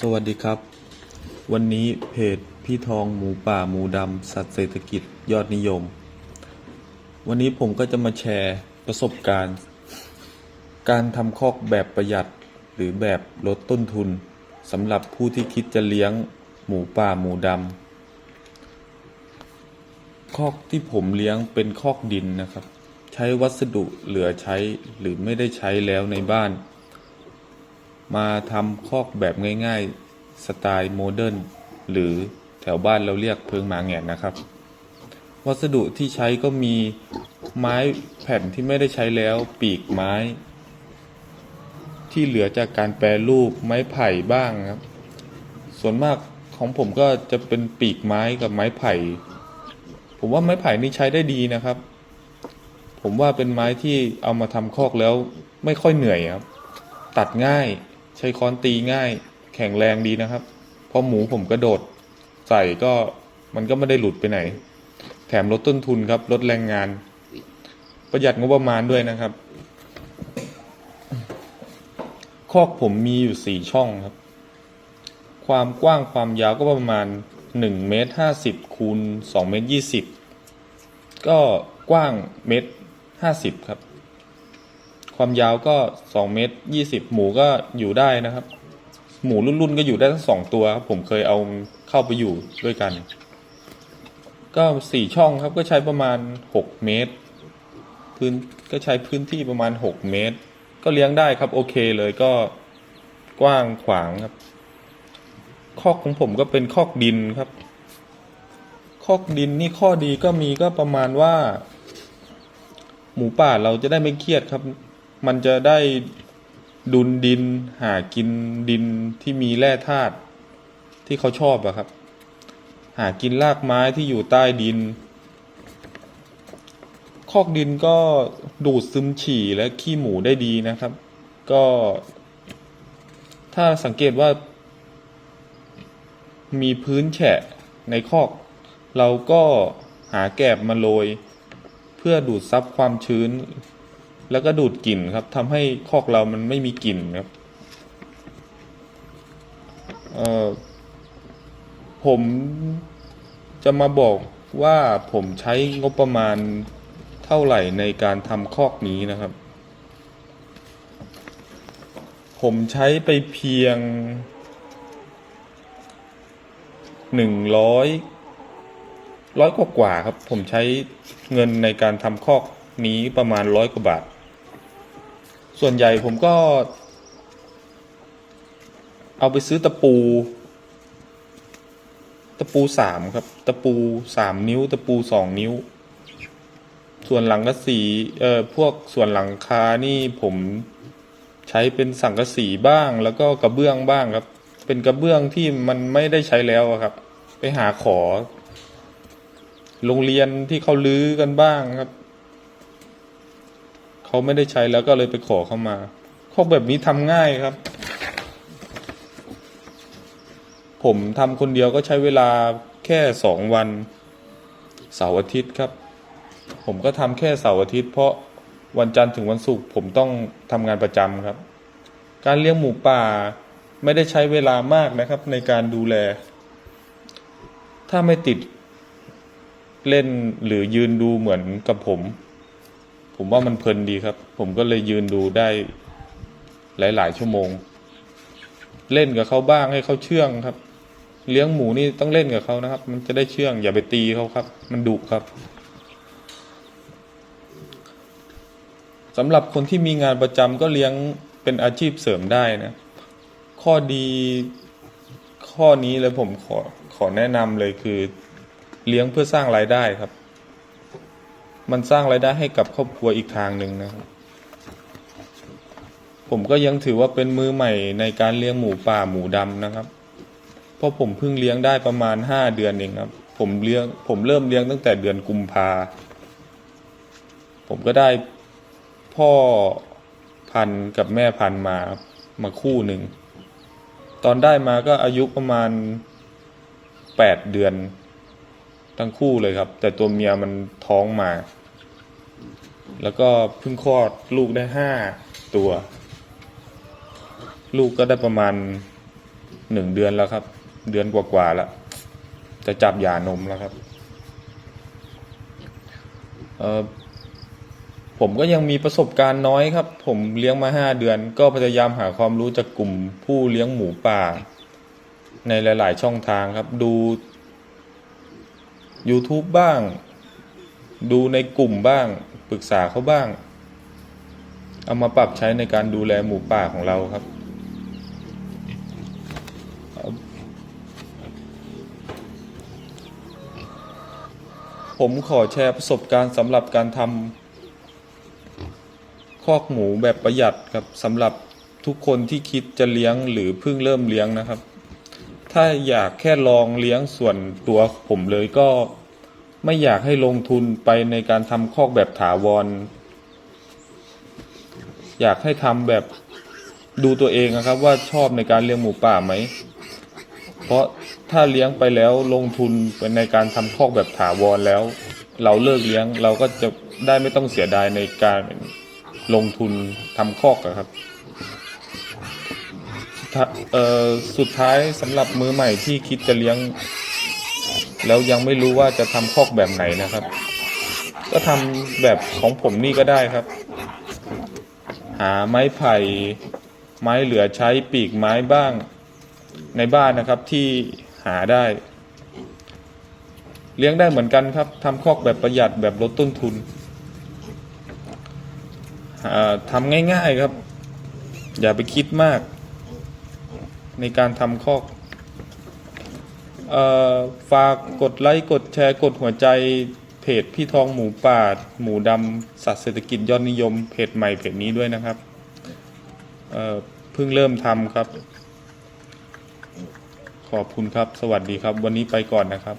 สวัสดีครับ วันนี้เพจพี่ทองหมูป่าหมูดำสัตว์เศรษฐกิจยอดนิยม วันนี้ผมก็จะมาแชร์ประสบการณ์ การทำคอกแบบประหยัดหรือแบบลดต้นทุนสำหรับผู้ที่คิดจะเลี้ยงหมูป่าหมูดำคอกที่ผมเลี้ยงเป็นคอกดินนะครับ ใช้วัสดุเหลือใช้หรือไม่ได้ใช้แล้วในบ้าน มาทำคอกแบบง่ายๆ สไตล์โมเดิร์นหรือแถวบ้านเราเรียกเพิงหมาแงนนะครับ วัสดุที่ใช้ก็มีไม้แผ่นที่ไม่ได้ใช้แล้วปีกไม้ ที่เหลือจากการแปรรูปไม้ไผ่บ้างครับ ส่วนมากของผมก็จะเป็นปีกไม้กับไม้ไผ่ ผมว่าไม้ไผ่นี่ใช้ได้ดีนะครับ ผมว่าเป็นไม้ที่เอามาทำคอกแล้วไม่ค่อยเหนื่อยครับ ตัดง่าย ใช้ค้อนตีง่าย แข็งแรงดีนะครับ เพราะหมูผมกระโดด ใส่ก็มันก็ไม่ได้หลุดไปไหน แถมลดต้นทุนครับ ลดแรงงาน ประหยัดงบประมาณด้วยนะครับ คอกผมมีอยู่สี่ช่องครับ ความกว้างความยาวก็ประมาณหนึ่งเมตรห้าสิบคูณสองเมตรยี่สิบก็กว้างเมตรห้าสิบครับ ความยาวก็สองเมตรยี่สิบหมูก็อยู่ได้นะครับ หมูรุ่นๆก็อยู่ได้ทั้งสองตัวครับผมเคยเอาเข้าไปอยู่ด้วยกัน ก็สี่ช่องครับก็ใช้ประมาณหกเมตร พื้นก็ใช้พื้นที่ประมาณหกเมตร ก็เลี้ยงได้ครับโอเคเลยก็กว้างขวางครับ คอกของผมก็เป็นคอกดินครับ คอกดินนี่ข้อดีก็มีก็ประมาณว่า หมูป่าเราจะได้ไม่เครียดครับ มันจะได้ดุลดินหากินดินที่มีแร่ธาตุที่เขาชอบอะครับ หากินรากไม้ที่อยู่ใต้ดิน คอกดินก็ดูดซึมฉี่และขี้หมูได้ดีนะครับ ก็ ถ้าสังเกตว่า มีพื้นแฉะในคอก เราก็หาแกบมาโรย เพื่อดูดซับความชื้น แล้วก็ดูดกลิ่นครับทำให้คอกเรามันไม่มีกลิ่นครับเอ่อผมจะมาบอกว่าผมใช้งบประมาณเท่าไหร่ในการทำคอกนี้นะครับ ผมใช้ไปเพียงหนึ่งร้อยร้อยกว่ากว่าครับ ผมใช้เงินในการทำคอกนี้ประมาณร้อยกว่าบาท ส่วนใหญ่ผมก็ เอาไปซื้อตะปู ตะปูสามครับ ตะปูสามนิ้ว ตะปูสองนิ้ว ส่วนหลังกระสีเอ่อพวกส่วนหลังคานี่ผมใช้เป็นสังกะสีบ้าง แล้วก็กระเบื้องบ้างครับ เป็นกระเบื้องที่มันไม่ได้ใช้แล้วครับ ไปหาขอ โรงเรียนที่เขาลื้อกันบ้างครับ เขาไม่ได้ใช้แล้วก็เลยไปขอเข้ามาคอกแบบนี้ทำง่ายครับ ผมทำคนเดียวก็ใช้เวลาแค่สองวันเสาร์อาทิตย์ครับ ผมก็ทำแค่เสาร์อาทิตย์ เพราะวันจันทร์ถึงวันศุกร์ผมต้องทำงานประจำครับ การเลี้ยงหมูป่าไม่ได้ใช้เวลามากนะครับ ในการดูแล ถ้าไม่ติดเล่นหรือยืนดูเหมือนกับผม ผมว่ามันเพลินดีครับ ผมก็เลยยืนดูได้หลาย ๆ ชั่วโมง เล่นกับเขาบ้างให้เขาเชื่องครับ เลี้ยงหมูนี่ต้องเล่นกับเขานะครับ มันจะได้เชื่อง อย่าไปตีเขาครับ มันดุครับสำหรับคนที่มีงานประจำก็เลี้ยงเป็นอาชีพเสริมได้นะ ข้อดีข้อนี้เลยผมขอขอแนะนำเลยคือ เลี้ยงเพื่อสร้างรายได้ครับ มันสร้างรายได้ให้กับครอบครัวอีกทางหนึ่งนะครับ ผมก็ยังถือว่าเป็นมือใหม่ในการเลี้ยงหมูป่าหมูดำนะครับ เพราะผมเพิ่งเลี้ยงได้ประมาณห้าเดือนเองครับ ผมเลี้ยงผมเริ่มเลี้ยงตั้งแต่เดือนกุมภาผมก็ได้พ่อพันธุ์กับแม่พันธุ์มามาคู่หนึ่ง ตอนได้มาก็อายุประมาณแปดเดือนทั้งคู่เลยครับ แต่ตัวเมียมันท้องมา แล้วก็เพิ่งคลอดลูกได้ห้าตัว ลูกก็ได้ประมาณหนึ่งเดือนแล้วครับ เดือนกว่าๆแล้ว จะจับหย่านมแล้วครับเออผมก็ยังมีประสบการณ์น้อยครับ ผมเลี้ยงมาห้าเดือน ก็พยายามหาความรู้จากกลุ่มผู้เลี้ยงหมูป่า ในหลาย ๆ ช่องทางครับ ดู YouTube บ้าง ดูในกลุ่มบ้าง ปรึกษาเขาบ้าง เอามาปรับใช้ในการดูแลหมูป่าของเราครับ ผมขอแชร์ประสบการณ์สำหรับการทำคอกหมูแบบประหยัดครับสำหรับทุกคนที่คิดจะเลี้ยงหรือเพิ่งเริ่มเลี้ยงนะครับ ถ้าอยากแค่ลองเลี้ยงส่วนตัวผมเลยก็ ไม่อยากให้ลงทุนไปในการทำคอกแบบถาวร อยากให้ทำแบบดูตัวเองนะครับ ว่าชอบในการเลี้ยงหมูป่าไหม เพราะถ้าเลี้ยงไปแล้วลงทุนไปในการทำคอกแบบถาวรแล้ว เราเลิกเลี้ยงเราก็จะได้ไม่ต้องเสียดายในการลงทุนทำคอกอะครับสุดท้ายสำหรับมือใหม่ที่คิดจะเลี้ยง แล้วยังไม่รู้ว่าจะทำคอกแบบไหนนะครับ ก็ทำแบบของผมนี่ก็ได้ครับ หาไม้ไผ่ไม้เหลือใช้ปีกไม้บ้างในบ้านนะครับที่หาได้ เลี้ยงได้เหมือนกันครับทำคอกแบบประหยัดแบบลดต้นทุนทำง่ายๆครับ อย่าไปคิดมาก ในการทำคอก ฝากกดไลค์กดแชร์กดหัวใจเพจพี่ทองหมูป่าหมูดำสัตว์เศรษฐกิจยอดนิยมเพจใหม่เพจนี้ด้วยนะครับเเพิ่งเริ่มทำครับ ขอบคุณครับ สวัสดีครับ วันนี้ไปก่อนนะครับ